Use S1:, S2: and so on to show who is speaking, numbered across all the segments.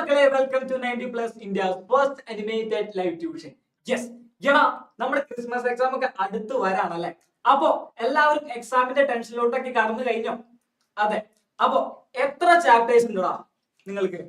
S1: മക്കളെ welcome to ninety plus India first animated live tuition yes എടാ നമ്മുടെ Christmas exam ഒക്കെ അടുത്ത് വരാണല്ലേ അപ്പോ എല്ലാവരും എക്സാമിന്റെ ടെൻഷനിലോട്ടൊക്കെ കടന്നു കഴിഞ്ഞോ? അതെ. അപ്പോ എത്ര ചാപ്റ്റേഴ്സ് ഉണ്ടടാ നിങ്ങൾക്ക്?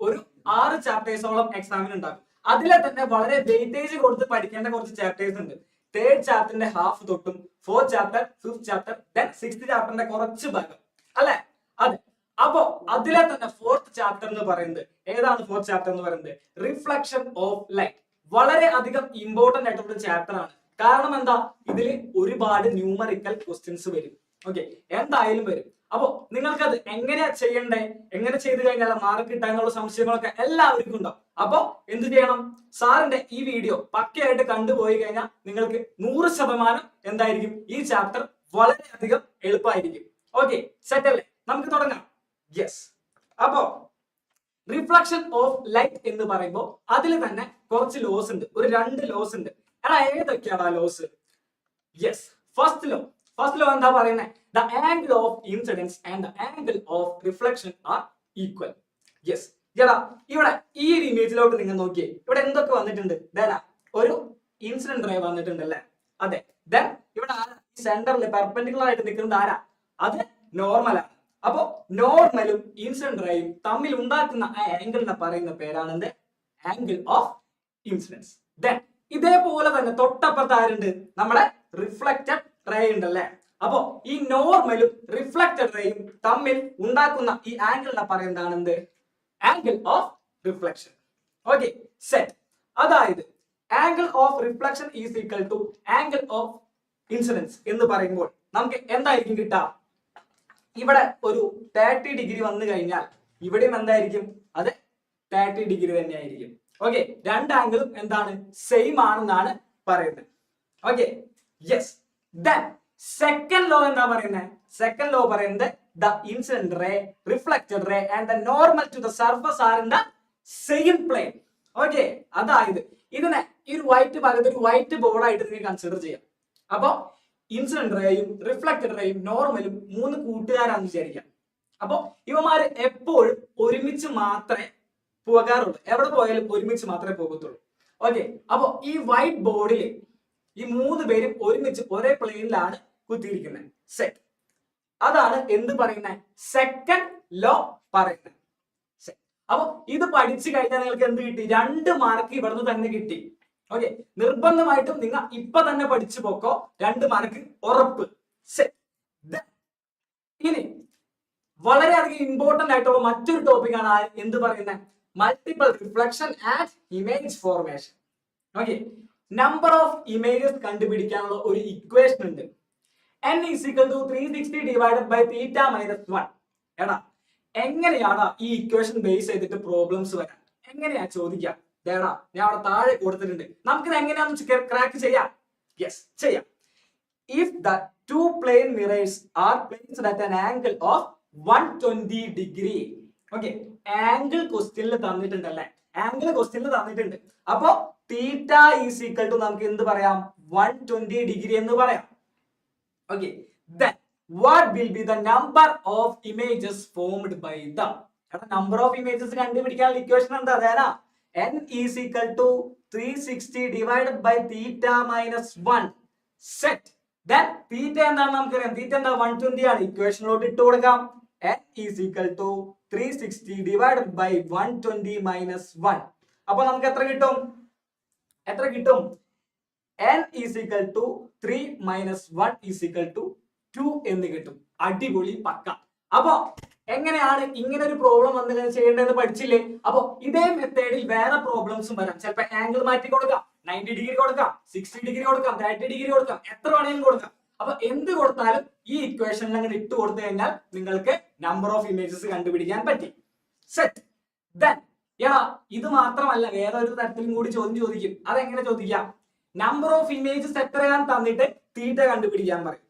S1: ഒരു ആറ് ചാപ്റ്റേഴ്സോളം എക്സാമിന് ഉണ്ടാകും. അതിലെ തന്നെ വളരെ വെയിറ്റേജ് കൊടുത്ത് പഠിക്കേണ്ട കുറച്ച് ചാപ്റ്റേഴ്സ് ഉണ്ട്. തേർഡ് ചാപ്റ്ററിന്റെ ഹാഫ് തൊട്ടും fourth chapter fifth chapter then sixth ചാപ്റ്ററിന്റെ കുറച്ച് ഭാഗം. അല്ലെ? അതെ. അപ്പോ അതിലെ തന്നെ ഫോർത്ത് ചാപ്റ്റർ എന്ന് പറയുന്നത്. ഏതാണ് ഫോർത്ത് ചാപ്റ്റർ എന്ന് പറയുന്നത്? റിഫ്ലക്ഷൻ ഓഫ് ലൈറ്റ് വളരെ അധികം ഇമ്പോർട്ടന്റ് ആയിട്ടുള്ള ചാപ്റ്റർ ആണ്. കാരണം എന്താ? ഇതിൽ ഒരുപാട് ന്യൂമറിക്കൽ ക്വസ്റ്റ്യൻസ് വരും. ഓക്കെ എന്തായാലും വരും. അപ്പോ നിങ്ങൾക്കത് എങ്ങനെ ചെയ്യണ്ടേ? എങ്ങനെ ചെയ്തു കഴിഞ്ഞാൽ മാർക്ക് കിട്ടാനുള്ള സംശയങ്ങളൊക്കെ എല്ലാവർക്കും ഉണ്ടാവും. അപ്പോ എന്ത് ചെയ്യണം? സാറിന്റെ ഈ വീഡിയോ പക്കയായിട്ട് കണ്ടുപോയി കഴിഞ്ഞാൽ നിങ്ങൾക്ക് നൂറ് ശതമാനം എന്തായിരിക്കും? ഈ ചാപ്റ്റർ വളരെയധികം എളുപ്പമായിരിക്കും. ഓക്കെ സെറ്റ് അല്ലേ? നമുക്ക് തുടങ്ങാം. യെസ് അപ്പോ റിഫ്ലക്ഷൻ ഓഫ് ലൈറ്റ് എന്ന് പറയുമ്പോൾ അതിൽ തന്നെ കുറച്ച് ലോസ് ഉണ്ട്. ഒരു രണ്ട് ലോസ് ഉണ്ട്. എടാ ഏതൊക്കെയാണ് ആ laws yes first law first law എന്താ പറയുന്നത് the angle of incidence and the angle of reflection are equal yes ചേട്ടാ ഇവിടെ ഈ ഒരു ഇമേജിലോട്ട് നിങ്ങൾ നോക്കിയേ. ഇവിടെ എന്തൊക്കെ വന്നിട്ടുണ്ട്? ദേന ഒരു ഇൻസിഡന്റ് റേ വന്നിട്ടുണ്ട് അല്ലേ അതെ. ദെൻ ഇവിടെ സെന്ററിൽ പെർപെൻഡിക്കുലർ ആയിട്ട് നിൽക്കുന്നത് ആരാ? അത് നോർമലാണ് അപ്പോ നോർമലും ഇൻസിഡന്റ് റേയും തമ്മിൽ ഉണ്ടാക്കുന്ന ആ ആംഗിളിനെ പറയുന്ന പേരാണ് എന്ത്? ആംഗിൾ ഓഫ് ഇൻസിഡൻസ് ദെൻ ഇതേപോലെ തന്നെ തൊട്ടപ്പുറത്ത് ആരുണ്ട്? നമ്മുടെ റിഫ്ലക്റ്റഡ് റേ ഉണ്ടല്ലേ അപ്പോ ഈ നോർമലും റിഫ്ലക്റ്റഡ് റേയും തമ്മിൽ ഉണ്ടാക്കുന്ന ഈ ആംഗിളിനെ പറയുന്നതാണ് എന്ത്? Angle of reflection okay set അതായത് angle of reflection is equal to angle of incidence എന്ന് പറയുമ്പോൾ നമുക്ക് എന്തായിരിക്കും കിട്ടുക? ഇവിടെ ഒരു തേർട്ടി ഡിഗ്രി വന്നു കഴിഞ്ഞാൽ ഇവിടെയും എന്തായിരിക്കും? അത് തേർട്ടി ഡിഗ്രി തന്നെയായിരിക്കും. ഓക്കെ രണ്ട് ആംഗിളും എന്താണ്? സെയിം ആണെന്നാണ് പറയുന്നത്. Okay yes then second law എന്താ പറയുന്നത് സെക്കൻഡ് ലോ പറയുന്നത് the incident ray reflected ray and the normal to the surface are in the same plane okay അതായത് ഇതിനെ ഈ ഒരു വൈറ്റ് ഭാഗത്ത് ഒരു വൈറ്റ് ബോർഡായിട്ട് നിങ്ങൾ കൺസിഡർ ചെയ്യാം. അപ്പൊ ഇൻസിഡന്റ് റേയും റിഫ്ലക്റ്റഡ് റേയും നോർമലും മൂന്ന് കൂട്ടുകാരാണെന്ന് വിചാരിക്കാം. അപ്പോൾ ഇവമാര് എപ്പോഴും ഒരുമിച്ച് മാത്രമേ പോകാറുള്ളൂ. എവിടെ പോയാലും ഒരുമിച്ച് മാത്രമേ പോകത്തുള്ളൂ. ഓക്കെ അപ്പൊ ഈ വൈറ്റ് ബോർഡിൽ ഈ മൂന്ന് പേരും ഒരുമിച്ച് ഒരേ പ്ലെയിനിലാണ് കുത്തിയിരിക്കുന്നത്. സെറ്റ് അതാണ് എന്ത് പറയുന്നത് സെക്കൻഡ് ലോ പറയുന്നത്. അപ്പൊ ഇത് പഠിച്ചു കഴിഞ്ഞാൽ നിങ്ങൾക്ക് എന്ത് കിട്ടി? രണ്ട് മാർക്ക് ഇവിടുന്ന് തന്നെ കിട്ടി. ഓക്കെ നിർബന്ധമായിട്ടും നിങ്ങൾ ഇപ്പൊ തന്നെ പഠിച്ചു പോക്കോ. രണ്ട് മാർക്ക് ഉറപ്പ് ഇനി വളരെയധികം ഇമ്പോർട്ടന്റ് ആയിട്ടുള്ള മറ്റൊരു ടോപ്പിക്കാണ് എന്ത് പറയുന്നത് multiple reflection and image formation okay number of images കണ്ടുപിടിക്കാനുള്ള ഒരു ഇക്വേഷൻ ഉണ്ട്. N is equal to 360 divided by theta minus 1 എടാ എങ്ങനെയാണ് ഈ ഇക്വേഷൻ ബേസ് ചെയ്തിട്ട് പ്രോബ്ലംസ് വരാൻ? എങ്ങനെയാ ചോദിക്കാം? ദേടാ ഞാൻ അവിടെ താഴെ കൊടുത്തിട്ടുണ്ട്. നമുക്കിത് എങ്ങനെയാണെന്ന് ക്രാക്ക് ചെയ്യാം. യെസ് ചെയ്യാം. If the plane mirrors are placed an angle of one 120 degree okay angle ക്വസ്റ്റ്യനിൽ തന്നിട്ടുണ്ടല്ലേ? ആംഗിൾ ക്വസ്റ്റ്യനിൽ തന്നിട്ടുണ്ട്. അപ്പോ തീറ്റ ഈസ് ഈക്വൽ ടു നമുക്ക് എന്ത് പറയാം? 120 ഡിഗ്രി എന്ന് പറയാം. Okay then what will be the number of images formed by the number of images കണ്ടുപിടിക്കാനുള്ള ഇക്വേഷൻ എന്താ? അതാ n is equal to 360 divided by theta minus 1 set then theta എന്താണ് നമുക്കറിയാം theta എന്താ 120 ആണ് ഇക്വേഷനിലോട്ട് ഇട്ട് കൊടുക്കാം n is equal to 360 divided by 120 minus 1 അപ്പൊ നമുക്ക് എത്ര കിട്ടും എത്ര കിട്ടും n is equal to 3 minus 1 is equal to 2 എന്ന് കിട്ടും അടിപൊളി പക്ക അപ്പൊ എങ്ങനെയാണ് ഇങ്ങനെ ഒരു പ്രോബ്ലം വന്നു ചെയ്യേണ്ടതെന്ന് പഠിച്ചില്ലേ? അപ്പൊ ഇതേ മെത്തേഡിൽ വേറെ പ്രോബ്ലംസും വരാം. ചിലപ്പോ ആംഗിൾ മാറ്റി കൊടുക്കാം. നയന്റി ഡിഗ്രി കൊടുക്കാം. സിക്സ്റ്റി ഡിഗ്രി കൊടുക്കാം. തേർട്ടി ഡിഗ്രി കൊടുക്കാം. എത്ര വേണമെങ്കിലും കൊടുക്കാം. അപ്പൊ എന്ത് കൊടുത്താലും ഈ ഇക്വേഷനിൽ അങ്ങനെ ഇട്ട് കൊടുത്തു കഴിഞ്ഞാൽ നിങ്ങൾക്ക് നമ്പർ ഓഫ് ഇമേജസ് കണ്ടുപിടിക്കാൻ പറ്റി. സെറ്റ് ദെൻ ഇത് മാത്രമല്ല വേറെ ഒരു തരത്തിലും കൂടി ചോദ്യം ചോദിക്കും. അതെങ്ങനെ ചോദിക്കാം? നമ്പർ ഓഫ് ഇമേജസ് എത്രയാണ് തന്നിട്ട് തീറ്റ കണ്ടുപിടിക്കാൻ പറയും.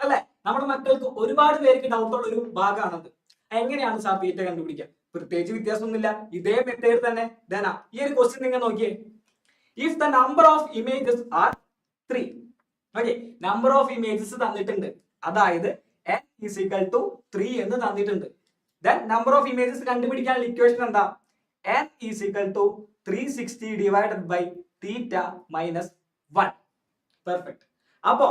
S1: അല്ലെ? നമ്മുടെ മക്കൾക്ക് ഒരുപാട് പേർക്ക് ഡൗട്ടുള്ള ഒരു ഭാഗമാണത്. എങ്ങനെയാണ് സാർ തീറ്റ കണ്ടുപിടിക്കുക? പ്രത്യേകിച്ച് വ്യത്യാസമൊന്നുമില്ല. ഇതേ മെത്തേഡ് തന്നെ. ധന ഈ ഒരു ക്വസ്റ്റ്യൻ നിങ്ങൾ നോക്കിയേ. If the number of images are three okay number of images തന്നിട്ടുണ്ട്. അതായത് is equal to ത്രീ എന്ന് തന്നിട്ടുണ്ട്. ദെൻ നമ്പർ ഓഫ് ഇമേജസ് കണ്ടുപിടിക്കാനുള്ള ഇക്വേഷൻ എന്താ? N is equal to three sixty divided by theta minus one perfect അപ്പോ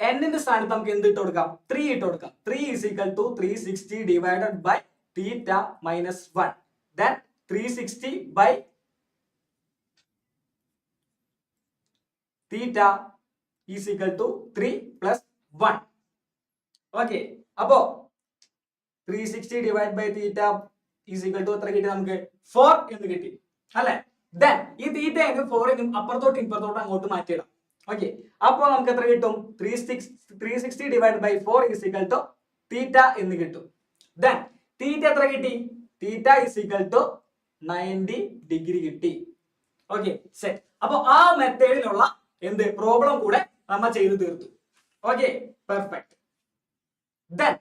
S1: എന്നിന്റെ സ്ഥാനത്ത് നമുക്ക് എന്ത് ഇട്ട് കൊടുക്കാം? ത്രീ ഇട്ട് കൊടുക്കാം. Three is equal to three sixty divided by theta minus one then three sixty by theta is equal to three plus one okay അപ്പോ three sixty divide by theta is equal to എത്ര കിട്ടി നമുക്ക്? Four എന്ന് കിട്ടി. അല്ലെ? Then ഈ തീറ്റ ഫോറിനും അപ്പുറത്തോട്ട് ഇപ്പുറത്തോട്ട് അങ്ങോട്ട് മാറ്റിയിടാം. ഓക്കെ അപ്പോൾ നമുക്ക് എത്ര കിട്ടും? Three six three sixty divide by four is equal to theta എന്ന് കിട്ടും. ദെൻ തീറ്റ എത്ര കിട്ടി? Theta is equal to ninety degree കിട്ടി. ഓക്കെ സെറ്റ് അപ്പോൾ ആ മെത്തേഡിലുള്ള എന്ത്? പ്രോബ്ലം കൂടെ നമ്മൾ ചെയ്തു തീർത്തു. ഓക്കെ പെർഫെക്റ്റ് ദെൻ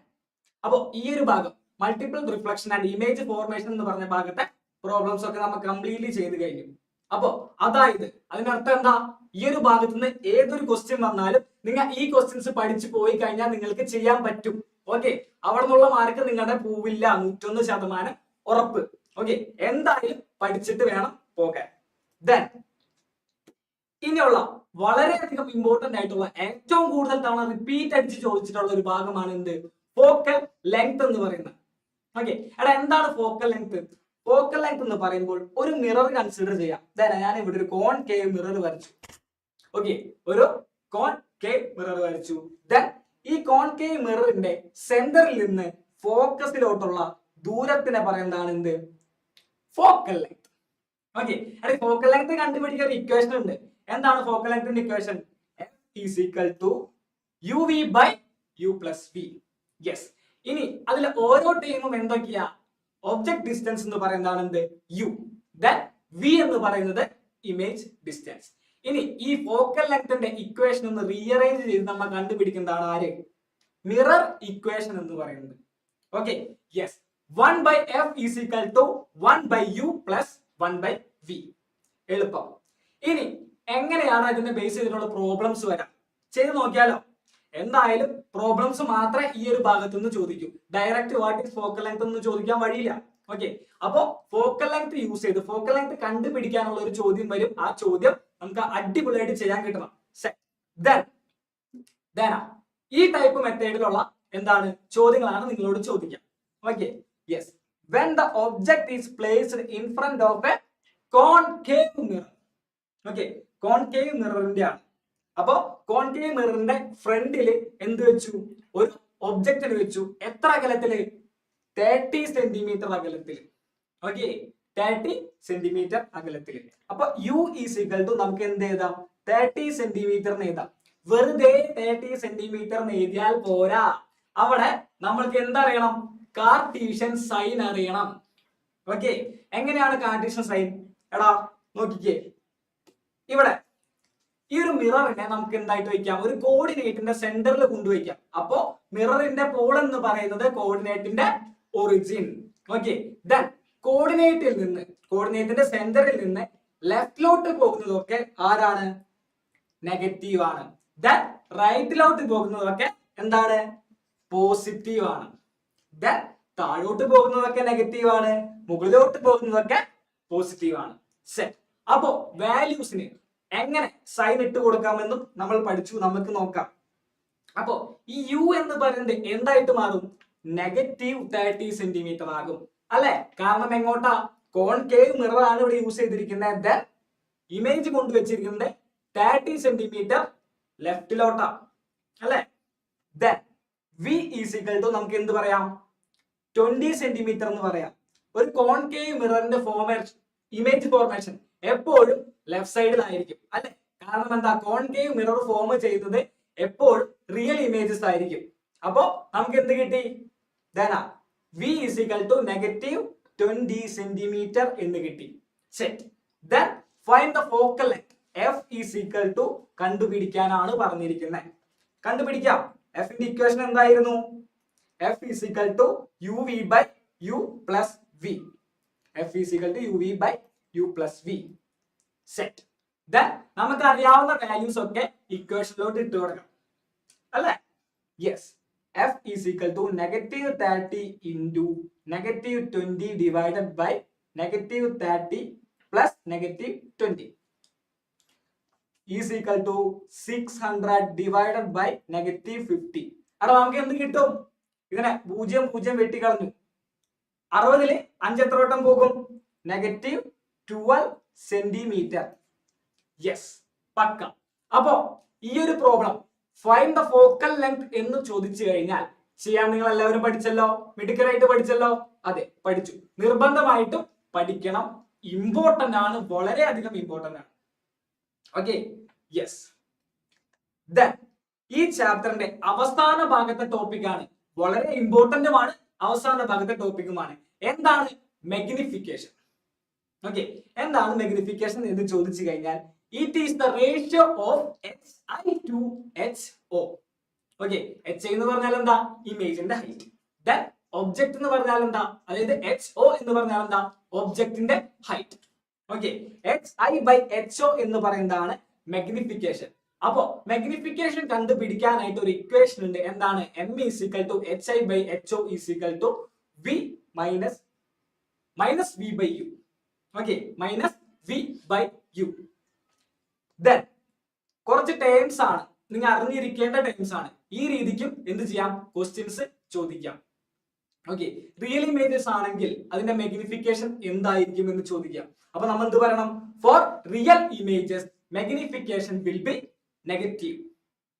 S1: അപ്പോൾ ഈ ഒരു ഭാഗം multiple reflection and image formation എന്ന് പറഞ്ഞ ഭാഗത്തെ പ്രോബ്ലംസ് ഒക്കെ നമ്മൾ കംപ്ലീറ്റ്ലി ചെയ്ത് കഴിഞ്ഞു. അപ്പോ അതായത് അതിനർത്ഥം എന്താ? ഈ ഒരു ഭാഗത്ത് നിന്ന് ഏതൊരു ക്വസ്റ്റ്യൻ വന്നാലും നിങ്ങൾ ഈ ക്വസ്റ്റ്യൻസ് പഠിച്ചു പോയി കഴിഞ്ഞാൽ നിങ്ങൾക്ക് ചെയ്യാൻ പറ്റും. ഓക്കെ അവിടെ നിന്നുള്ള മാർക്ക് നിങ്ങളുടെ പൂവില്ല നൂറ്റൊന്ന് ശതമാനം ഉറപ്പ്. ഓക്കെ എന്തായാലും പഠിച്ചിട്ട് വേണം പോകാൻ. ദെൻ ഇനിയുള്ള വളരെയധികം ഇമ്പോർട്ടന്റ് ആയിട്ടുള്ള ഏറ്റവും കൂടുതൽ തവണ റിപ്പീറ്റ് അടിച്ച് ചോദിച്ചിട്ടുള്ള ഒരു ഭാഗമാണ് എന്ത്? ഫോക്കൽ ലെങ്ത് എന്ന് പറയുന്നത്. ഓക്കെ എടാ എന്താണ് ഫോക്കൽ ലെങ്ത് ഫോക്കൽ ലെങ്ത് എന്ന് പറയുമ്പോൾ ഒരു മിറർ കൺസിഡർ ചെയ്യാം. ഞാൻ ഇവിടെ ഒരു കോൺ കെ മിറർ വരച്ചു. ഓക്കെ ഒരു കോൺ കെ മിറർ വരച്ചു. ദെൻ ഈ കോൺ കെ മിററിന്റെ സെന്ററിൽ നിന്ന് ഫോക്കസിലോട്ടുള്ള ദൂരത്തിനെ പറയുന്നതാണ് എന്ത്? ഫോക്കൽ ലെങ്ത് ഓക്കെ അതെ ഫോക്കൽ ലെങ്ത് കണ്ടുപിടിക്കാൻ ഒരു ഇക്വേഷൻ ഉണ്ട്. എന്താണ് focal ലെങ്ത്തിന്റെ equation u v by u plus v yes ഇനി അതിലെ ഓരോ ടീമും എന്തൊക്കെയാ? ഒബ്ജക്ട് ഡിസ്റ്റൻസ് എന്ന് പറയുന്നതാണ് എന്ത്? യു ദെൻ വി എന്ന് പറയുന്നത് ഇമേജ് ഡിസ്റ്റൻസ് ഇനി ഈ ഫോക്കൽ ലെങ്ത്തിന്റെ ഇക്വേഷൻ ഒന്ന് റീഅറേഞ്ച് ചെയ്ത് നമ്മൾ കണ്ടുപിടിക്കുന്നതാണ് ആര്? മിറർ ഇക്വേഷൻ എന്ന് പറയുന്നത്. Okay yes one by f is equal to one by u plus one by v എളുപ്പം. ഇനി എങ്ങനെയാണ് ഇതിനെ ബേസ് ചെയ്തിട്ടുള്ള പ്രോബ്ലംസ് വരാം? ചെയ്ത് നോക്കിയാലോ? എന്തായാലും പ്രോബ്ലംസ് മാത്രമേ ഈ ഒരു ഭാഗത്ത് നിന്ന് ചോദിക്കൂ. Direct what is focal length എന്ന് ചോദിക്കാൻ വഴിയില്ല. ഓക്കെ അപ്പോ ഫോക്കൽ ലെങ്ത് യൂസ് ചെയ്ത് ഫോക്കൽ ലെങ്ത് കണ്ടുപിടിക്കാനുള്ള ഒരു ചോദ്യം വരും. ആ ചോദ്യം നമുക്ക് അടിപൊളിയായിട്ട് ചെയ്യാൻ കിട്ടണം. ഈ ടൈപ്പ് മെത്തേഡിലുള്ള എന്താണ് ചോദ്യങ്ങളാണ് നിങ്ങളോട് ചോദിക്കാം. Okay yes when the object is placed in front of a concave mirror okay concave മിററിന്റെ ആണ് അപ്പോ കോൺകേവ് മിററിന്റെ ഫ്രണ്ടിൽ എന്ത് വെച്ചു? ഒരു ഒബ്ജക്റ്റിന് വെച്ചു. എത്ര അകലത്തിൽ? തേർട്ടി സെന്റിമീറ്റർ അകലത്തിൽ ഓക്കെ തേർട്ടി സെന്റിമീറ്റർ അകലത്തിൽ അപ്പൊ യു ഈസ് ഈക്വൽ ടു നമുക്ക് എന്ത് എഴുതാം? തേർട്ടി സെന്റിമീറ്റർ എഴുതാം. വെറുതെ തേർട്ടി സെന്റിമീറ്റർ എഴുതിയാൽ പോരാ. അവിടെ നമ്മൾക്ക് എന്തറിയണം കാർട്ടീഷ്യൻ സൈൻ അറിയണം. ഓക്കെ എങ്ങനെയാണ് കാർട്ടീഷ്യൻ സൈൻ എടാ നോക്കിക്കേ. ഇവിടെ ഈ ഒരു മിററിനെ നമുക്ക് എന്തായിട്ട് വയ്ക്കാം ഒരു കോർഡിനേറ്റിന്റെ സെന്ററിൽ കൊണ്ടുവയ്ക്കാം. അപ്പോ മിററിന്റെ പോൾ എന്ന് പറയുന്നത് കോർഡിനേറ്റിന്റെ ഒറിജിൻ ഓക്കെ ദെൻ കോർഡിനേറ്റിൽ നിന്ന് കോർഡിനേറ്റിന്റെ സെന്ററിൽ നിന്ന് ലെഫ്റ്റിലോട്ട് പോകുന്നതൊക്കെ ആരാണ്? നെഗറ്റീവ് ആണ്. ദെൻ റൈറ്റിലോട്ട് പോകുന്നതൊക്കെ എന്താണ്? പോസിറ്റീവ് ആണ്. ദെൻ താഴോട്ട് പോകുന്നതൊക്കെ നെഗറ്റീവ് ആണ്. മുകളിലോട്ട് പോകുന്നതൊക്കെ പോസിറ്റീവ് ആണ്. സെറ്റ് അപ്പോ വാല്യൂസിന് എങ്ങനെ സൈൻ ഇട്ട് കൊടുക്കാമെന്നും നമ്മൾ പഠിച്ചു നമുക്ക് നോക്കാം. അപ്പോ ഈ യു എന്ന് പറയുന്നത് എന്തായിട്ട് മാറും? നെഗറ്റീവ് തേർട്ടി സെന്റിമീറ്റർ ആകും. അല്ലെ? കാരണം എങ്ങോട്ടാ? കോൺകേവ് മിറർ ആണ് ഇവിടെ യൂസ് ചെയ്തിരിക്കുന്നത്. ഇമേജ് കൊണ്ടുവച്ചിരിക്കുന്നത് തേർട്ടി സെന്റിമീറ്റർ ലെഫ്റ്റിലോട്ടാ അല്ലെ? ദെൻ വി ടു നമുക്ക് എന്ത് പറയാം? ട്വന്റി സെന്റിമീറ്റർ എന്ന് പറയാം. ഒരു കോൺകേവ് മിററിന്റെ ഫോർമേഷൻ ഇമേജ് ഫോർമേഷൻ എപ്പോഴും ലെഫ്റ്റ് സൈഡിലായിരിക്കും അല്ലെ? കാരണം എന്താ? കോൺകേവ് മിറർ ഫോം ചെയ്തത് എപ്പോൾ? റിയൽ ഇമേജസ് ആയിരിക്കും. അപ്പോ നമുക്ക് എന്ത് കിട്ടി? ധന v is equal to negative twenty centimetre എന്ന് കിട്ടി. Set then find the focal length f to കണ്ടുപിടിക്കാനാണ് പറഞ്ഞിരിക്കുന്നത് കണ്ടുപിടിക്കാം. എഫിന്റെ ഇക്വേഷൻ എന്തായിരുന്നു? F is equal to u v by u plus v f is equal to u v by u plus v set then നമുക്ക് അറിയാവുന്ന values ഒക്കെ ഇക്വേഷനിലോട്ട് ഇട്ട് കൊടുക്കണം. അല്ലേ? Yes f is equal to negative thirty into negative twenty divided by negative thirty plus negative twenty is equal to six hundred divided by negative fifty അവിടെ നമുക്ക് എന്ത് കിട്ടും? ഇതിനെ പൂജ്യം പൂജ്യം വെട്ടിക്കളഞ്ഞു. അറുപതിൽ അഞ്ചെത്ര വട്ടം പോകും? നെഗറ്റീവ് ട്വൽവ് സെന്റിമീറ്റർ യെസ് പക്ക. അപ്പോ ഈ ഒരു problem find the focal length എന്ന് ചോദിച്ചു കഴിഞ്ഞാൽ ചെയ്യാൻ നിങ്ങൾ എല്ലാവരും പഠിച്ചല്ലോ മിടുക്കരായിട്ട് പഠിച്ചല്ലോ? അതെ പഠിച്ചു. നിർബന്ധമായിട്ടും പഠിക്കണം. ഇമ്പോർട്ടന്റ് ആണ് വളരെ അധികം ഇമ്പോർട്ടന്റ് ആണ്. ഓക്കെ യെസ് ദെൻ ഈ ചാപ്റ്ററിന്റെ അവസാന ഭാഗത്തെ ടോപ്പിക്കാണ് വളരെ ഇമ്പോർട്ടന്റുമാണ് അവസാന ഭാഗത്തെ ടോപ്പിക്കുമാണ് എന്താണ്? മെഗ്നിഫിക്കേഷൻ ഓക്കെ എന്താണ് മെഗ്നിഫിക്കേഷൻ എന്ന് ചോദിച്ചു കഴിഞ്ഞാൽ it is the ratio of h i to h o okay h എന്ന് പറഞ്ഞാൽ എന്താ? ഇമേജിന്റെ ഹൈറ്റ് ദെൻ ഒബ്ജക്ട് എന്ന് പറഞ്ഞാൽ എന്താ? അതായത് എച്ച് ഒ എന്ന് പറഞ്ഞാൽ എന്താ? ഒബ്ജക്റ്റിന്റെ height okay h i by h o എന്ന് പറയുന്നതാണ് മെഗ്നിഫിക്കേഷൻ അപ്പോ മെഗ്നിഫിക്കേഷൻ കണ്ടുപിടിക്കാനായിട്ട് ഒരു ഇക്വേഷൻ ഉണ്ട്. എന്താണ്? M is equal to h i by h o is equal to v minus minus v by u okay minus v by u then കുറച്ച് terms ആണ്. നിങ്ങൾ അറിഞ്ഞിരിക്കേണ്ട ടേംസ് ആണ്. ഈ രീതിക്കും എന്ത് ചെയ്യാം? ക്വസ്റ്റ്യൻസ് ചോദിക്കാം. ഓക്കെ റിയൽ ഇമേജസ് ആണെങ്കിൽ അതിന്റെ മെഗ്നിഫിക്കേഷൻ എന്തായിരിക്കും എന്ന് ചോദിക്കാം. അപ്പൊ നമ്മൾ എന്ത് പറയണം for real images magnification will be negative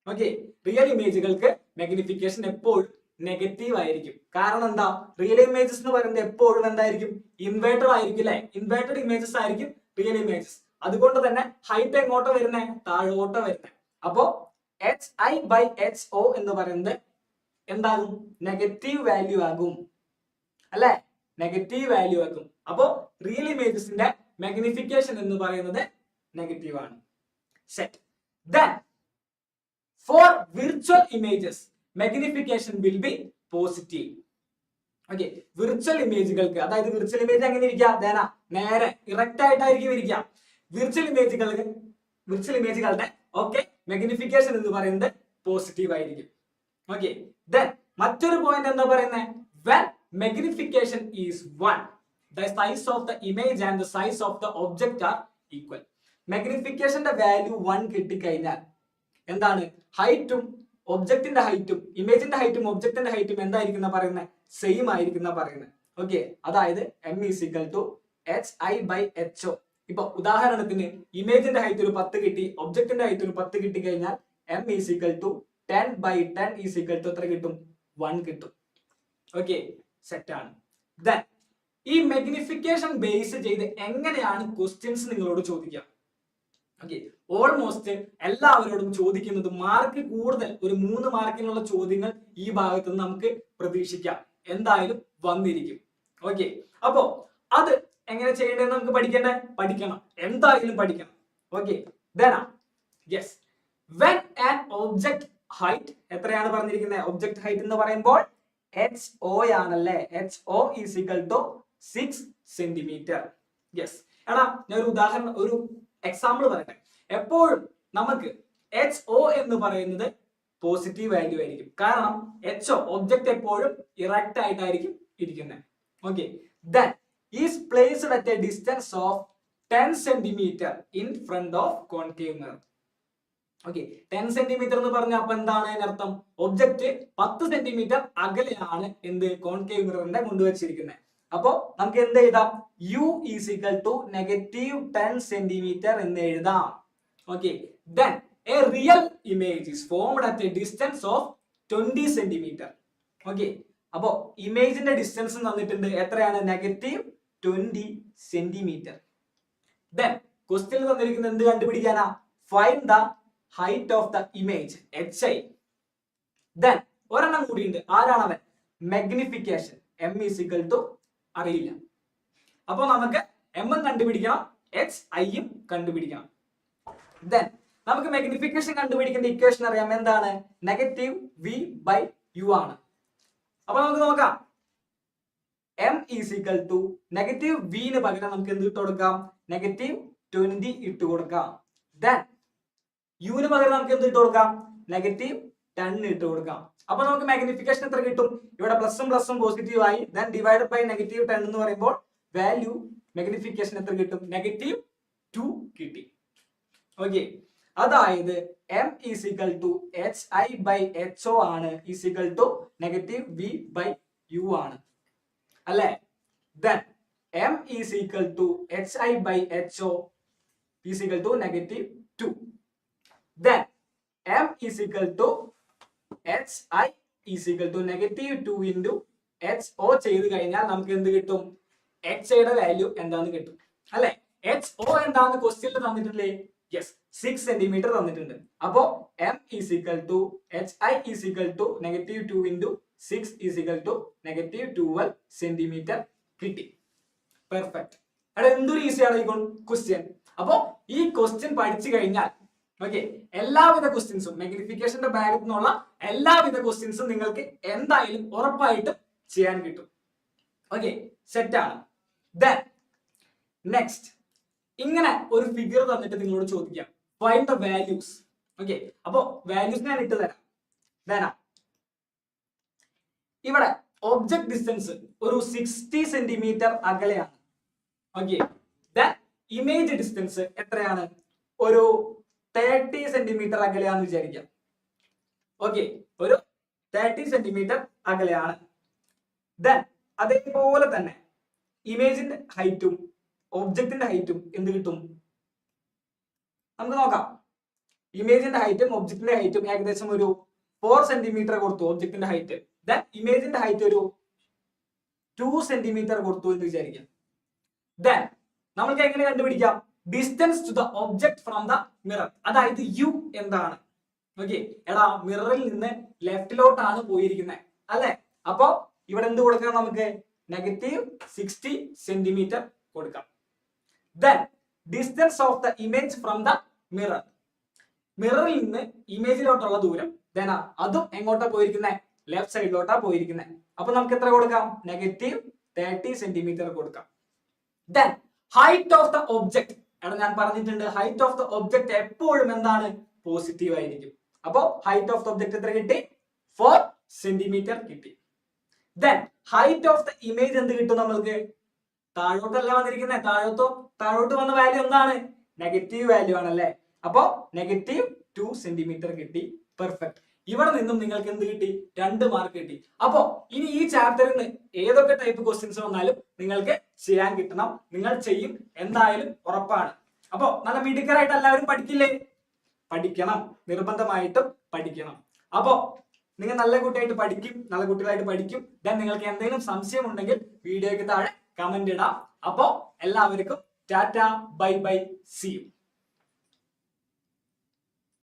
S1: okay real ഇമേജുകൾക്ക് magnification എപ്പോഴും നെഗറ്റീവ് ആയിരിക്കും. കാരണം എന്താ? റിയൽ ഇമേജസ് എന്ന് പറയുന്നത് എപ്പോഴും എന്തായിരിക്കും? ഇൻവേർട്ടഡ് ആയിരിക്കും അല്ലെ ഇൻവേർട്ടഡ് ഇമേജസ് ആയിരിക്കും റിയൽ ഇമേജസ് അതുകൊണ്ട് തന്നെ ഹൈറ്റ് എങ്ങോട്ടോ വരുന്നേ? താഴോട്ടോ വരുന്നേ. അപ്പോ h i by h o എന്ന് പറയുന്നത് എന്താകും? നെഗറ്റീവ് വാല്യൂ ആകും. അല്ലെ? നെഗറ്റീവ് വാല്യൂ ആകും. അപ്പോ റിയൽ ഇമേജസിന്റെ മാഗ്നിഫിക്കേഷൻ എന്ന് പറയുന്നത് നെഗറ്റീവ് ആണ്. Set then for virtual images magnification will be positive okay virtual ഇമേജുകൾക്ക് അതായത് വിർച്വൽ ഇമേജ് എങ്ങനെ ഇരിക്കുക ദേന നേരെ ഇറക്റ്റ് ആയിട്ടായിരിക്കും ഇരിക്കുക വിർച്വൽ ഇമേജുകൾക്ക് വിർച്വൽ ഇമേജുകളുടെ ഓക്കെ മാഗ്നിഫിക്കേഷൻ എന്ന് പറയുന്നത് പോസിറ്റീവ് ആയിരിക്കും. ഓക്കെ ദെൻ മറ്റൊരു പോയിന്റ് എന്താ പറയുന്നത് when magnification is 1 the size of the image and the size of the object are equal മെഗ്നിഫിക്കേഷന്റെ value one കിട്ടിക്കഴിഞ്ഞാൽ എന്താണ്? ഹൈറ്റും ഒബ്ജക്റ്റിന്റെ ഹൈറ്റും ഇമേജിന്റെ ഹൈറ്റും ഒബ്ജക്റ്റിന്റെ ഹൈറ്റും എന്തായിരിക്കുന്ന പറയുന്നത് സെയിം ആയിരിക്കുന്ന പറയുന്നത് ഓക്കെ അതായത് m is equal to h i by h o ഇപ്പൊ ഉദാഹരണത്തിന് ഇമേജിന്റെ ഹൈറ്റ് ഒരു പത്ത് കിട്ടി ഒബ്ജക്റ്റിന്റെ ഹൈറ്റ് ഒരു പത്ത് കിട്ടി കഴിഞ്ഞാൽ m is equal to ten by ten is equal to എത്ര കിട്ടും? വൺ കിട്ടും. ഓക്കെ ആണ്. ദെൻ ഈ മെഗ്നിഫിക്കേഷൻ ബേസ് ചെയ്ത് എങ്ങനെയാണ് ക്വസ്റ്റ്യൻസ് നിങ്ങളോട് ചോദിക്കുക? ഓക്കെ ഓൾമോസ്റ്റ് എല്ലാവരോടും ചോദിക്കുന്നത് മാർക്ക് കൂടുതൽ ഒരു മൂന്ന് മാർക്കിനുള്ള ചോദ്യങ്ങൾ ഈ ഭാഗത്ത് നിന്ന് നമുക്ക് പ്രതീക്ഷിക്കാം. എന്തായാലും വന്നിരിക്കും. ഓക്കെ അപ്പോ അത് എങ്ങനെ ചെയ്യേണ്ടതെന്ന് നമുക്ക് പഠിക്കണ്ടേ? പഠിക്കണം. എന്തായാലും പഠിക്കണം. Okay yes when an object height എത്രയാണ് പറഞ്ഞിരിക്കുന്നത്? ഒബ്ജക്ട് ഹൈറ്റ് എന്ന് പറയുമ്പോൾ എച്ച് ഒ ആണല്ലേ? H o is equal to six centimetre yes എടാ ഞാൻ ഒരു ഉദാഹരണം ഒരു എക്സാമ്പിൾ പറയട്ടെ. എപ്പോഴും നമുക്ക് എച്ച് ഒ എന്ന് പറയുന്നത് പോസിറ്റീവ് വാല്യൂ ആയിരിക്കും. കാരണം എച്ച് ഒ ഒബ്ജക്റ്റ് എപ്പോഴും ഇറക്റ്റ് ആയിട്ടായിരിക്കും ഇരിക്കുന്നത്. Okay then is placed at a distance of ten centimetre in front of concave mirror okay ten centimetre എന്ന് പറഞ്ഞാൽ അപ്പൊ എന്താണ് അതിനർത്ഥം ഒബ്ജക്റ്റ് പത്ത് സെന്റിമീറ്റർ അകലെയാണ് എന്ത്? കോൺകേവ് മിററിന്റെ കൊണ്ടുവച്ചിരിക്കുന്നത് അപ്പോ നമുക്ക് എന്ത് എഴുതാം? U is equal to negative ten centimetre എന്ന് എഴുതാം. Okay then a real image is formed at a distance of twenty centimetre okay അപ്പോ ഇമേജിന്റെ ഡിസ്റ്റൻസ് തന്നിട്ടുണ്ട് എത്രയാണ്? Negative twenty centimetre then question തന്നിരിക്കുന്നത് എന്ത് കണ്ടുപിടിക്കാനാ? Find the height of the image h i then ഒരെണ്ണം കൂടിയുണ്ട്. ആരാണ് അവൻ മെഗ്നിഫിക്കേഷൻ എം ഈക്വൽ ടു അറിയില്ല. അപ്പൊ നമുക്ക് എം എം കണ്ടുപിടിക്കണം എച്ച് ഐയും കണ്ടുപിടിക്കണം. ദെൻ നമുക്ക് മെഗ്നിഫിക്കേഷൻ കണ്ടുപിടിക്കേണ്ട ഇക്വേഷൻ അറിയാം. എന്താണ്? നെഗറ്റീവ് വി ബൈ യു ആണ്. അപ്പൊ നമുക്ക് നോക്കാം. M is equal to negative വിന് പകരം നമുക്ക് എന്ത് ഇട്ട് കൊടുക്കാം? നെഗറ്റീവ് ട്വന്റി ഇട്ട് കൊടുക്കാം. ദെൻ യുവിന് പകരം നമുക്ക് എന്ത് ഇട്ട് കൊടുക്കാം? നെഗറ്റീവ് ടെൻ ഇട്ട് കൊടുക്കാം. അപ്പൊ നമുക്ക് മാഗ്നിഫിക്കേഷൻ എത്ര കിട്ടും? ഇവിടെ പ്ലസും പ്ലസും പോസിറ്റീവ് ആയി. Then divide by negative ten എന്ന് പറയുമ്പോൾ വാല്യൂ മാഗ്നിഫിക്കേഷൻ എത്ര കിട്ടും? നെഗറ്റീവ് ടു കിട്ടി. ഓക്കെ അതായത് m is equal to h i by h o ആണ് is equal to negative v by u ആണ്. അല്ലെ? Then m is equal to h i by h o is equal to negative two then m is equal to h i is equal to negative two into h o ചെയ്ത് കഴിഞ്ഞാൽ നമുക്ക് എന്ത് കിട്ടും? H ഐയുടെ value എന്താന്ന് കിട്ടും. അല്ലെ? H O എന്താന്ന് ക്വസ്റ്റ്യനിൽ തന്നിട്ടില്ലേ യെസ് സിക്സ് സെന്റിമീറ്റർ തന്നിട്ടുണ്ട്. അപ്പോ m is equal to h i is equal to negative two into six is equal to negative twelve centimetre കിട്ടി. പെർഫെക്റ്റ് അവിടെ എന്തൊരു ഈസിയാണ് ഈ ക്വസ്റ്റ്യൻ അപ്പോ ഈ ക്വസ്റ്റ്യൻ പഠിച്ചു കഴിഞ്ഞാൽ ഓക്കെ എല്ലാവിധ ക്വസ്റ്റ്യൻസും മെഗ്നിഫിക്കേഷന്റെ ഭാഗത്തു നിന്നുള്ള എല്ലാവിധ ക്വസ്റ്റ്യൻസും നിങ്ങൾക്ക് എന്തായാലും ഉറപ്പായിട്ടും ചെയ്യാൻ കിട്ടും. ഓക്കെ സെറ്റ് ആണ്. ദെൻ നെക്സ്റ്റ് ഇങ്ങനെ ഒരു ഫിഗർ തന്നിട്ട് നിങ്ങളോട് ചോദിക്കാം. ഫൈൻഡ് ദ വാല്യൂസ് ഓക്കെ അപ്പോ വാല്യൂസ് ഞാൻ ഇട്ട് തരാം. തരാം. ഇവിടെ ഒബ്ജക്ട് ഡിസ്റ്റൻസ് ഒരു സിക്സ്റ്റി സെന്റിമീറ്റർ അകലെയാണ്. ഓക്കെ ഇമേജ് ഡിസ്റ്റൻസ് എത്രയാണ്? ഒരു തേർട്ടി സെന്റിമീറ്റർ അകലെയാന്ന് വിചാരിക്കാം. ഓക്കെ ഒരു തേർട്ടി സെന്റിമീറ്റർ അകലെയാണ്. ദെൻ അതേപോലെ തന്നെ ഇമേജിന്റെ ഹൈറ്റും ഒബ്ജക്റ്റിന്റെ ഹൈറ്റും എന്ത് കിട്ടും? നമുക്ക് നോക്കാം. ഇമേജിന്റെ ഹൈറ്റും ഒബ്ജക്റ്റിന്റെ ഹൈറ്റും ഏകദേശം ഒരു ഫോർ സെന്റിമീറ്റർ കൊടുത്തു ഒബ്ജക്റ്റിന്റെ ഹൈറ്റ് ദെൻ ഇമേജിന്റെ ഹൈറ്റ് ഒരു ടു സെന്റിമീറ്റർ കൊടുത്തു എന്ന് വിചാരിക്കാം. ദെൻ നമുക്ക് എങ്ങനെ കണ്ടുപിടിക്കാം? Distance to the object from the mirror അതായത് യു എന്താണ്? ഓക്കെ എടാ മിററിൽ നിന്ന് ലെഫ്റ്റിലോട്ടാണ് പോയിരിക്കുന്നത് അല്ലെ? അപ്പോ ഇവിടെ എന്ത് കൊടുക്കാം നമുക്ക്? നെഗറ്റീവ് സിക്സ്റ്റി സെന്റിമീറ്റർ കൊടുക്കാം. Then distance of the image from the mirror മിററിൽ നിന്ന് ഇമേജിലോട്ടുള്ള ദൂരം ദെൻ അതും എങ്ങോട്ടാ പോയിരിക്കുന്നത് ലെഫ്റ്റ് സൈഡിലോട്ടാ പോയിരിക്കുന്നത് അപ്പൊ നമുക്ക് എത്ര കൊടുക്കാം? നെഗറ്റീവ് തേർട്ടി സെന്റിമീറ്റർ കൊടുക്കാം. Then height of the object എടാ ഞാൻ പറഞ്ഞിട്ടുണ്ട് ഹൈറ്റ് ഓഫ് ദ ഒബ്ജക്ട് എപ്പോഴും എന്താണ്? പോസിറ്റീവ് ആയിരിക്കും. അപ്പോ ഹൈറ്റ് ഓഫ് ദ ഒബ്ജക്ട് എത്ര കിട്ടി? ഫോർ സെന്റിമീറ്റർ കിട്ടി. Then height of the image എന്ത് കിട്ടും നമ്മൾക്ക്? താഴോട്ടല്ല വന്നിരിക്കുന്നത്. താഴോട്ടോ താഴോട്ട് വന്ന വാല്യൂ എന്താണ്? നെഗറ്റീവ് വാല്യൂ ആണല്ലേ? അപ്പോ നെഗറ്റീവ് ടു സെന്റിമീറ്റർ കിട്ടി. പെർഫെക്റ്റ് ഇവിടെ നിന്നും നിങ്ങൾക്ക് എന്ത് കിട്ടി? രണ്ട് മാർക്ക് കിട്ടി. അപ്പോ ഇനി ഈ ചാപ്റ്ററിൽ നിന്ന് ഏതൊക്കെ ടൈപ്പ് ക്വസ്റ്റ്യൻസ് വന്നാലും നിങ്ങൾക്ക് ചെയ്യാൻ കിട്ടണം. നിങ്ങൾ ചെയ്യും. എന്തായാലും ഉറപ്പാണ്. അപ്പോ നല്ല മിടുക്കരായിട്ട് എല്ലാവരും പഠിക്കില്ലേ? പഠിക്കണം. നിർബന്ധമായിട്ടും പഠിക്കണം. അപ്പോ നിങ്ങൾ നല്ല കുട്ടിയായിട്ട് പഠിക്കും. നല്ല കുട്ടികളായിട്ട് പഠിക്കും. ദെൻ നിങ്ങൾക്ക് എന്തെങ്കിലും സംശയം ഉണ്ടെങ്കിൽ വീഡിയോയ്ക്ക് താഴെ കമന്റ് ഇടാം. അപ്പോ എല്ലാവർക്കും Tata. Bye bye. See you